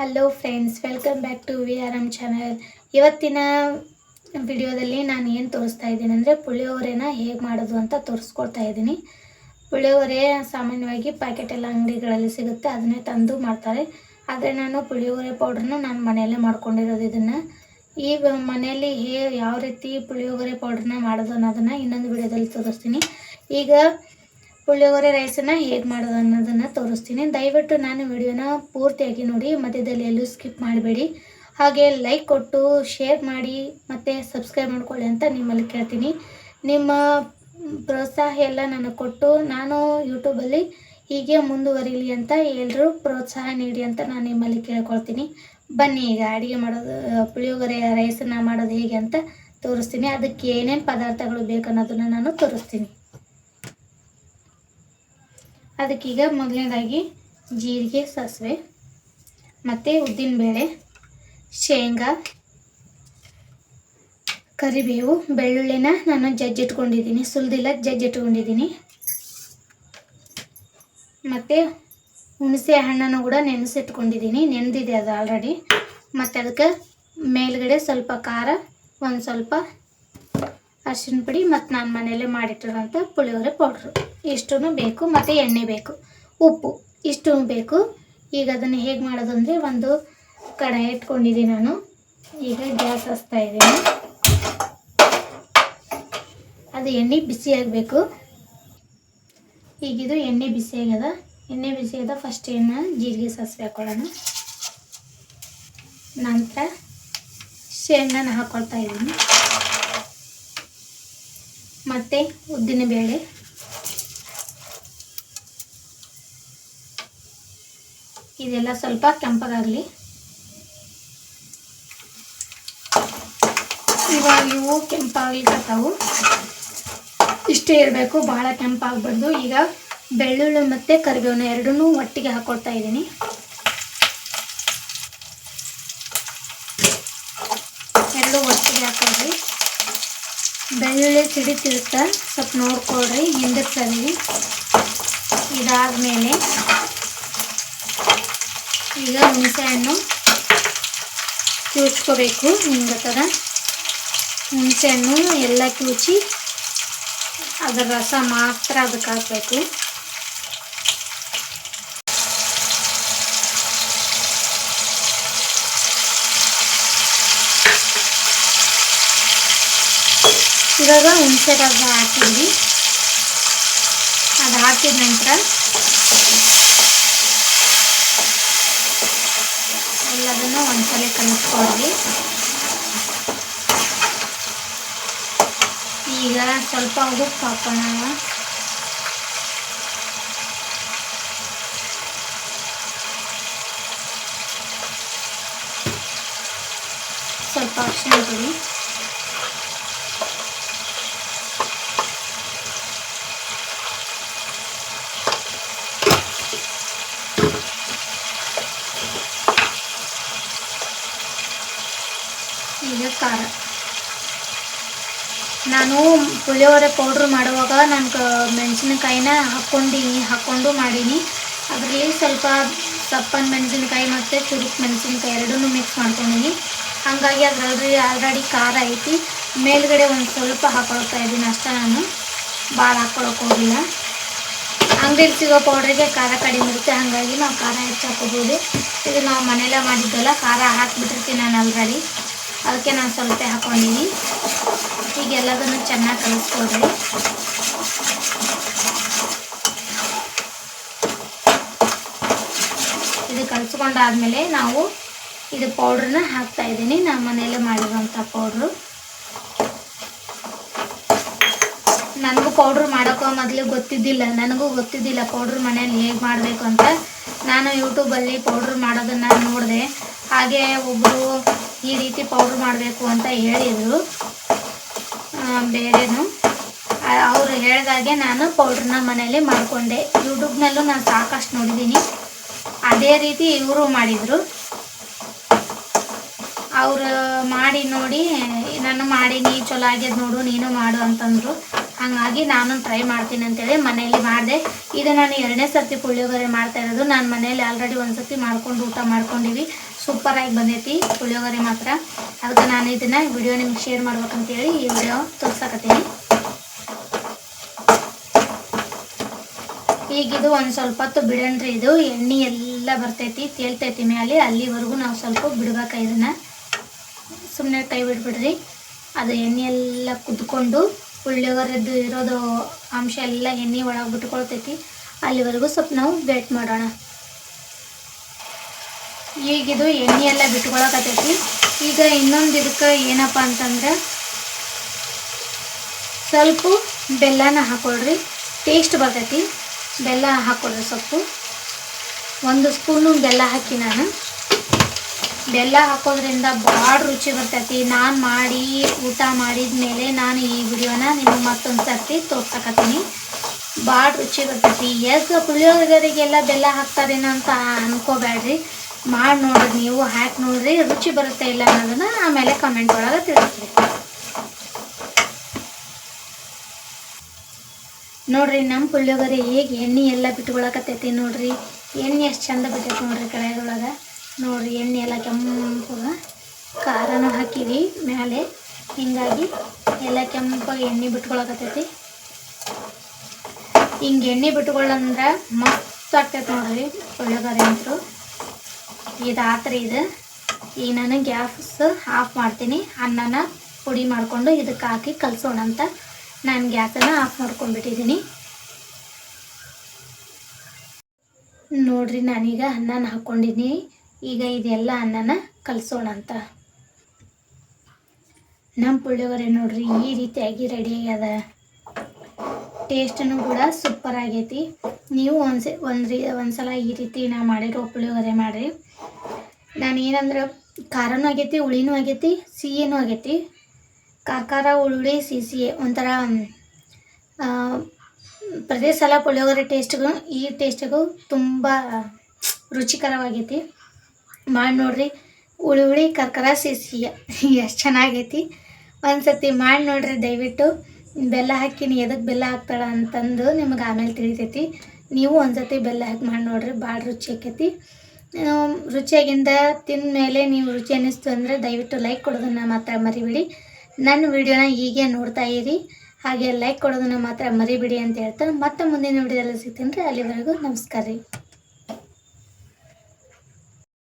Hello friends welcome back to V R M channel ಇವತ್ತಿನ ವಿಡಿಯೋದಲ್ಲಿ ನಾನು ಏನು ತೋರಿಸ್ತಾ ಇದ್ದೀನಿ ಅಂದರೆ ಪುಳಿಯೋಗರೆನ ಹೇಗೆ ಮಾಡೋದು ಅಂತ ತೋರಿಸ್ಕೊಡ್ತಾ ಇದ್ದೀನಿ. ಪುಳಿಯೋಗರೆ ಸಾಮಾನ್ಯವಾಗಿ ಪ್ಯಾಕೆಟ್ ಎಲ್ಲ ಅಂಗಡಿಗಳಲ್ಲಿ ಸಿಗುತ್ತೆ, ಅದನ್ನೇ ತಂದು ಮಾಡ್ತಾರೆ. ಆದರೆ ನಾನು ಪುಳಿಯೋಗರೆ ಪೌಡ್ರನ್ನ ನಾನು ಮನೆಯಲ್ಲೇ ಮಾಡ್ಕೊಂಡಿರೋದು ಇದನ್ನು. ಈ ಮನೆಯಲ್ಲಿ ಹೇ ಯಾವ ರೀತಿ ಪುಳಿಯೋಗರೆ ಪೌಡ್ರನ್ನ ಮಾಡೋದು ಅನ್ನೋದನ್ನು ಇನ್ನೊಂದು ವಿಡಿಯೋದಲ್ಲಿ ತೋರಿಸ್ತೀನಿ. ಈಗ ಪುಳಿಯೋಗರೆ ರೈಸನ್ನು ಹೇಗೆ ಮಾಡೋದು ಅನ್ನೋದನ್ನು ತೋರಿಸ್ತೀನಿ. ದಯವಿಟ್ಟು ನಾನು ವಿಡಿಯೋನ ಪೂರ್ತಿಯಾಗಿ ನೋಡಿ, ಮಧ್ಯದಲ್ಲಿ ಎಲ್ಲೂ ಸ್ಕಿಪ್ ಮಾಡಬೇಡಿ. ಹಾಗೆ ಲೈಕ್ ಕೊಟ್ಟು ಶೇರ್ ಮಾಡಿ, ಮತ್ತು ಸಬ್ಸ್ಕ್ರೈಬ್ ಮಾಡ್ಕೊಳ್ಳಿ ಅಂತ ನಿಮ್ಮಲ್ಲಿ ಕೇಳ್ತೀನಿ. ನಿಮ್ಮ ಪ್ರೋತ್ಸಾಹ ಎಲ್ಲ ನನಗೆ ಕೊಟ್ಟು ನಾನು ಯೂಟ್ಯೂಬಲ್ಲಿ ಹೀಗೆ ಮುಂದುವರಿಲಿ ಅಂತ ಎಲ್ಲರೂ ಪ್ರೋತ್ಸಾಹ ನೀಡಿ ಅಂತ ನಾನು ನಿಮ್ಮಲ್ಲಿ ಕೇಳ್ಕೊಳ್ತೀನಿ. ಬನ್ನಿ ಈಗ ಅಡುಗೆ ಮಾಡೋದು, ಪುಳಿಯೋಗರೆ ರೈಸನ್ನು ಮಾಡೋದು ಹೇಗೆ ಅಂತ ತೋರಿಸ್ತೀನಿ. ಅದಕ್ಕೆ ಏನೇನು ಪದಾರ್ಥಗಳು ಬೇಕನ್ನೋದನ್ನು ನಾನು ತೋರಿಸ್ತೀನಿ. ಅದಕ್ಕೀಗ ಮೊದಲನೇದಾಗಿ ಜೀರಿಗೆ, ಸಾಸಿವೆ, ಮತ್ತು ಉದ್ದಿನಬೇಳೆ, ಶೇಂಗಾ, ಕರಿಬೇವು, ಬೆಳ್ಳುಳ್ಳಿನ ನಾನು ಜಜ್ಜಿಟ್ಕೊಂಡಿದ್ದೀನಿ. ಸುಲಿದಿಲ್ಲ, ಜಜ್ಜಿಟ್ಕೊಂಡಿದ್ದೀನಿ. ಮತ್ತು ಹುಣಸೆ ಹಣ್ಣನ್ನು ಕೂಡ ನೆನೆಸಿಟ್ಕೊಂಡಿದ್ದೀನಿ. ನೆನೆದಿದೆ ಅದು ಆಲ್ರೆಡಿ ಮತ್ತು ಅದಕ್ಕೆ ಮೇಲ್ಗಡೆ ಸ್ವಲ್ಪ ಖಾರ, ಒಂದು ಸ್ವಲ್ಪ ಅರಿಶಿನ ಪುಡಿ ಮತ್ತು ನಾನು ಮನೆಯಲ್ಲೇ ಮಾಡಿಟ್ಟಿರೋಂಥ ಪುಳಿಯೋಗರೆ ಪೌಡ್ರು ಇಷ್ಟೂ ಬೇಕು ಮತ್ತು ಎಣ್ಣೆ ಬೇಕು, ಉಪ್ಪು ಇಷ್ಟು ಬೇಕು. ಈಗ ಅದನ್ನು ಹೇಗೆ ಮಾಡೋದು ಅಂದರೆ ಒಂದು ಕಡಾಯಿ ಇಟ್ಕೊಂಡಿದ್ದೀನಿ ನಾನು. ಈಗ ಗ್ಯಾಸ್ ಹಚ್ತಾ ಇದ್ದೀನಿ. ಅದು ಎಣ್ಣೆ ಬಿಸಿ ಆಗಬೇಕು ಈಗಿದು ಎಣ್ಣೆ ಬಿಸಿ ಆಗ್ಯದ ಎಣ್ಣೆ ಬಿಸಿ ಫಸ್ಟ್ ಏನು ಜೀರಿಗೆ ಸಾಸಿವೆ ಹಾಕೊಳ್ಳೋಣ. ನಂತರ ಶೇಂಗಾನ ಹಾಕ್ಕೊಳ್ತಾ ಇದ್ದೀನಿ. ಮತ್ತು ಉದ್ದಿನ ಬೇಳೆ. ಇದೆಲ್ಲ ಸ್ವಲ್ಪ ಕೆಂಪಗಾಗಲಿ. ಇವಾಗ ಇವು ಕೆಂಪಾಗ್ಲಿಕ್ಕತ್ತಾವು ಇಷ್ಟೇ ಇರಬೇಕು ಭಾಳ ಕೆಂಪಾಗಬಾರ್ದು. ಈಗ ಬೆಳ್ಳುಳ್ಳಿ ಮತ್ತು ಕರಿಬೇವನ್ನ ಎರಡನ್ನೂ ಒಟ್ಟಿಗೆ ಹಾಕ್ಕೊಳ್ತಾ ಇದ್ದೀನಿ ಎರಡು ಒಟ್ಟಿಗೆ ಹಾಕೋದ್ರಿ ಬೆಳ್ಳುಳ್ಳಿ ಸಿಡಿತಿರುತ್ತೆ ಸ್ವಲ್ಪ ನೋಡ್ಕೊಳ್ರಿ ಹಿಂದಕ್ಕೆ ಸರಿ ಇದಾದಮೇಲೆ ಈಗ ಹುಣಸೆ ಹಣ್ಣು ಕಿವುಚ್ಕೋಬೇಕು ಹಿಂಗೆ ಥರ ಹುಣಸೆ ಹಣ್ಣು ಎಲ್ಲ ಕಿವುಚಿ ಅದರ ರಸ ಮಾತ್ರ ಅದಕ್ಕೆ ಹಾಕಬೇಕು. ಇವಾಗ ಹುಣಸೆ ರಸ ಹಾಕಿದ್ವಿ. ಅದು ಹಾಕಿದ ನಂತರ ಎಲ್ಲದನ್ನು ಒಂದ್ಸಲ ಕಲಿಸ್ಕೊಡ್ರಿ. ಈಗ ಸ್ವಲ್ಪ ಉಪ್ಪು ಹಾಕೋಣ. ಸ್ವಲ್ಪ ಅರಿಶಿನ ಪುಡಿ ಈಗ ಖಾರ ನಾನು ಪುಳಿಯೋಗರೆ ಪೌಡ್ರ್ ಮಾಡುವಾಗ ನಾನು ಮೆಣಸಿನಕಾಯಿನ ಹಾಕ್ಕೊಂಡೀನಿ, ಹಾಕ್ಕೊಂಡು ಮಾಡೀನಿ. ಅದರಲ್ಲಿ ಸ್ವಲ್ಪ ಸಪ್ಪನ ಮೆಣಸಿನ್ಕಾಯಿ ಮತ್ತು ಚುರುಕ್ ಮೆಣಸಿನ್ಕಾಯಿ ಎರಡೂ ಮಿಕ್ಸ್ ಮಾಡ್ಕೊಂಡೀನಿ. ಹಾಗಾಗಿ ಅದರಲ್ಲಿ ಆಲ್ರೆಡಿ ಖಾರ ಐತಿ. ಮೇಲ್ಗಡೆ ಒಂದು ಸ್ವಲ್ಪ ಹಾಕೊಳ್ತಾ ಇದ್ದೀನಿ ಅಷ್ಟೇ ನಾನು. ಭಾಳ ಹಾಕ್ಕೊಳಕ್ಕೆ ಹೋಗಿಲ್ಲ. ಅಂಗಡಿಯಲ್ಲಿ ಸಿಗೋ ಪೌಡ್ರಿಗೆ ಖಾರ ಕಡಿಮೆ ಇರುತ್ತೆ. ಹಾಗಾಗಿ ನಾವು ಖಾರ ಹೆಚ್ಚು ಹಾಕೋಬೋದು ಇದು ನಾವು ಮನೆಯಲ್ಲೇ ಮಾಡಿದ್ದಲ್ಲ, ಖಾರ ಹಾಕಿಬಿಟ್ಟಿರ್ತೀನಿ ನಾನು ಆಲ್ರೆಡಿ ಅದಕ್ಕೆ ನಾನು ಸ್ವಲ್ಪ ಹಾಕ್ಕೊಂಡಿನಿ ಈಗ ಎಲ್ಲದನ್ನು ಚೆನ್ನಾಗಿ ಕಲಿಸ್ಕೊಡ್ರಿ. ಇದು ಕಲಿಸ್ಕೊಂಡಾದ್ಮೇಲೆ ನಾವು ಇದು ಪೌಡ್ರನ್ನ ಹಾಕ್ತಾ ಇದ್ದೀನಿ. ನಮ್ಮ ಮನೆಯಲ್ಲೇ ಮಾಡಿರುವಂಥ ಪೌಡ್ರು ನನಗೂ ಪೌಡ್ರ್ ಮಾಡೋಕ್ಕೋ ಮೊದಲು ಗೊತ್ತಿದ್ದಿಲ್ಲ. ನನಗೂ ಗೊತ್ತಿದ್ದಿಲ್ಲ ಪೌಡ್ರ್ ಮನೇಲಿ ಹೇಗೆ ಮಾಡಬೇಕು ಅಂತ. ನಾನು ಯೂಟ್ಯೂಬಲ್ಲಿ ಪೌಡ್ರ್ ಮಾಡೋದನ್ನು ನೋಡಿದೆ. ಹಾಗೆ ಒಬ್ಬರು ಈ ರೀತಿ ಪೌಡ್ರ್ ಮಾಡಬೇಕು ಅಂತ ಹೇಳಿದರು. ಬೇರೆನು. ಅವರು ಹೇಳಿದಾಗೆ ನಾನು ಪೌಡ್ರನ್ನ ಮನೇಲಿ ಮಾಡಿಕೊಂಡೆ. ಯೂಟ್ಯೂಬ್ನಲ್ಲೂ ನಾನು ಸಾಕಷ್ಟು ನೋಡಿದ್ದೀನಿ ಅದೇ ರೀತಿ ಇವರು ಮಾಡಿದರು. ಅವರು ಮಾಡಿ ನೋಡಿ, ನಾನು ಮಾಡೀನಿ, ಚಲೋ ಆಗ್ಯದ ನೋಡು, ನೀನು ಮಾಡು ಅಂತಂದರು. ಹಂಗಾಗಿ ನಾನು ಟ್ರೈ ಮಾಡ್ತೀನಿ ಅಂತೇಳಿ ಮನೆಯಲ್ಲಿ ಮಾಡಿದೆ. ಇದು ನಾನು ಎರಡನೇ ಸರ್ತಿ ಪುಳಿಯೋಗರೆ ಮಾಡ್ತಾ ಇರೋದು. ನಾನು ಮನೆಯಲ್ಲಿ ಆಲ್ರೆಡಿ ಒಂದು ಸರ್ತಿ ಮಾಡ್ಕೊಂಡು ಊಟ ಮಾಡ್ಕೊಂಡಿವಿ. ಸೂಪರಾಗಿ ಬಂದೈತಿ ಪುಳಿಯೋಗರೆ ಮಾತ್ರ. ಅದಕ್ಕೆ ನಾನು ಇದನ್ನು ವಿಡಿಯೋ ನಿಮ್ಗೆ ಶೇರ್ ಮಾಡ್ಬೇಕಂತೇಳಿ ಈ ವಿಡಿಯೋ ತೋರ್ಸಕತ್ತೀನಿ. ಈಗ ಇದು ಒಂದು ಸ್ವಲ್ಪ ಹೊತ್ತು ಬಿಡಣ್ರಿ ಇದು. ಎಣ್ಣೆ ಎಲ್ಲ ಬರ್ತೈತಿ, ತೇಲ್ತೈತಿ ಮೇಲೆ ಅಲ್ಲಿವರೆಗೂ ನಾವು ಸ್ವಲ್ಪ ಬಿಡ್ಬೇಕು ಇದನ್ನು. ಸುಮ್ಮನೆ ಕೈ ಬಿಟ್ಬಿಡ್ರಿ. ಅದು ಎಣ್ಣೆ ಎಲ್ಲ ಕುದ್ಕೊಂಡು ಪುಳಿಯೋಗರೆದ್ದು ಇರೋದು ಅಂಶ ಎಲ್ಲ ಎಣ್ಣೆ ಒಳಗೆ ಬಿಟ್ಕೊಳ್ತೈತಿ. ಅಲ್ಲಿವರೆಗೂ ಸ್ವಲ್ಪ ನಾವು ವೇಟ್ ಮಾಡೋಣ. ಈಗಿದು ಎಣ್ಣೆ ಎಲ್ಲ ಬಿಟ್ಕೊಳಕತ್ತೈತಿ. ಈಗ ಇನ್ನೊಂದು ಇದಕ್ಕೆ ಏನಪ್ಪ ಅಂತಂದ್ರೆ ಸ್ವಲ್ಪ ಬೆಲ್ಲನ ಹಾಕೊಳ್ರಿ. ಟೇಸ್ಟ್ ಬರ್ತೈತಿ. ಬೆಲ್ಲ ಹಾಕೊಳ್ರಿ ಸ್ವಲ್ಪ. ಒಂದು ಸ್ಪೂನು ಬೆಲ್ಲ ಹಾಕಿ ನಾನು. ಬೆಲ್ಲ ಹಾಕೋದ್ರಿಂದ ಭಾಳ ರುಚಿ ಬರ್ತೈತಿ. ನಾನು ಮಾಡಿ, ಊಟ ಮಾಡಿದ ಮೇಲೆ ನಾನು ಈ ವಿಡಿಯೋನ ನಿಮ್ಗೆ ಮತ್ತೊಂದು ಸರ್ತಿ ತೋರ್ಸಕತ್ತೀನಿ. ಭಾಳ ರುಚಿ ಬರ್ತೈತಿ. ಎಸ್, ಪುಳಿಯೋಗರಿಗೆಲ್ಲ ಬೆಲ್ಲ ಹಾಕ್ತಾರೇನೋ ಅಂತ ಅನ್ಕೋಬೇಡ್ರಿ ಮಾಡಿ ನೋಡ್ರಿ ನೀವು, ಹಾಕಿ ನೋಡ್ರಿ, ರುಚಿ ಬರುತ್ತೆ ಇಲ್ಲ ಅನ್ನೋದನ್ನ ಆಮೇಲೆ ಕಮೆಂಟ್ ಒಳಗೆ ತಿಳಿಸ್ರಿ. ನೋಡ್ರಿ ನಮ್ಮ ಪುಳಿಯೋಗರೆ ಹೇಗೆ ಎಣ್ಣೆ ಎಲ್ಲ ಬಿಟ್ಕೊಳಕತ್ತೈತಿ ನೋಡ್ರಿ. ಎಣ್ಣೆ ಎಷ್ಟು ಚಂದ ಬಿಟ್ಟೈತಿ ನೋಡ್ರಿ ಕಡೆಯೊಳಗೆ ನೋಡ್ರಿ ಎಣ್ಣೆ ಎಲ್ಲ ಕೆಂಪಾಗ ಖಾರನೂ ಹಾಕಿವಿ ಮೇಲೆ. ಹಿಂಗಾಗಿ ಎಲ್ಲ ಕೆಂಪಾಗಿ ಎಣ್ಣೆ ಬಿಟ್ಕೊಳಕತ್ತೈತಿ. ಹಿಂಗೆ ಎಣ್ಣೆ ಬಿಟ್ಕೊಳ್ಳಂದ್ರೆ ಮಸ್ತ್ ಆಗ್ತೈತೆ ನೋಡ್ರಿ ಒಳ್ಳೆಗಾರಿ ಅಂತರು ಇದು ಆತ್ರಿ ಇದು. ಈಗ ನಾನು ಗ್ಯಾಸ್ ಆಫ್ ಮಾಡ್ತೀನಿ. ಅನ್ನನ ಪುಡಿ ಮಾಡಿಕೊಂಡು ಇದಕ್ಕೆ ಹಾಕಿ ಕಲಸೋಣ ಅಂತ ನಾನು ಗ್ಯಾಸನ್ನು ಆಫ್ ಮಾಡ್ಕೊಂಡ್ಬಿಟ್ಟಿದ್ದೀನಿ. ನೋಡ್ರಿ ನಾನೀಗ ಅನ್ನನ ಹಾಕ್ಕೊಂಡಿದ್ದೀನಿ. ಈಗ ಇದೆಲ್ಲ ಅನ್ನನ ಕಲಸೋಣ ಅಂತ ನಮ್ಮ ಪುಳಿಯೋಗರೆ ನೋಡ್ರಿ, ಈ ರೀತಿಯಾಗಿ ರೆಡಿ ಆಗ್ಯದ. ಟೇಸ್ಟನ್ನು ಕೂಡ ಸೂಪರ್ ಆಗೈತಿ. ನೀವು ಒಂದ್ಸ ಒಂದು ರೀ ಒಂದ್ಸಲ ಈ ರೀತಿ ನಾ ಮಾಡಿರೋ ಪುಳಿಯೋಗರೆ ಮಾಡಿರಿ. ನಾನು ಏನಂದ್ರೆ, ಖಾರನೂ ಆಗೈತಿ, ಹುಳಿನೂ ಆಗೈತಿ, ಸಿಹಿನೂ ಆಗೈತಿ. ಕಾಕಾರ ಹುಳಿ, ಸಿಹಿ ಒಂಥರ ಪ್ರತಿ ಸಲ ಪುಳಿಯೋಗರೆ ಟೇಸ್ಟ್ಗೂ ಈ ಟೇಸ್ಟಿಗೂ ತುಂಬ ರುಚಿಕರವಾಗೈತಿ. ಮಾಡಿ ನೋಡ್ರಿ. ಹುಳಿ ಹುಳಿ ಕರ್ಕರ ಸಿಸಿ ಎಷ್ಟು ಚೆನ್ನಾಗೈತಿ. ಒಂದು ಸತಿ ಮಾಡಿ ನೋಡ್ರಿ ದಯವಿಟ್ಟು. ಬೆಲ್ಲ ಹಾಕಿನಿ ಎದಕ್ಕೆ ಬೆಲ್ಲ ಹಾಕ್ತಾಳ ಅಂತಂದು ನಿಮಗೆ ಆಮೇಲೆ ತಿಳಿತೈತಿ. ನೀವು ಒಂದು ಸತಿ ಬೆಲ್ಲ ಹಾಕಿ ಮಾಡಿ ನೋಡ್ರಿ ಭಾಳ ರುಚಿ ಆಕೈತಿ. ರುಚಿಯಾಗಿಂದ ತಿಂದ ಮೇಲೆ ನೀವು ರುಚಿ ಅನ್ನಿಸ್ತು ಅಂದರೆ ದಯವಿಟ್ಟು ಲೈಕ್ ಕೊಡೋದನ್ನು ಮಾತ್ರ ಮರಿಬೇಡಿ. ನನ್ನ ವಿಡಿಯೋನ ಹೀಗೆ ನೋಡ್ತಾ ಇರಿ. ಹಾಗೆ ಲೈಕ್ ಕೊಡೋದನ್ನು ಮಾತ್ರ ಮರಿಬೇಡಿ ಅಂತ ಹೇಳ್ತಾ ಮತ್ತೆ ಮುಂದಿನ ವಿಡಿಯೋದಲ್ಲಿ ಸಿಗ್ತೀನಿ ರೀ. ಅಲ್ಲಿವರೆಗೂ ನಮಸ್ಕಾರ ರೀ.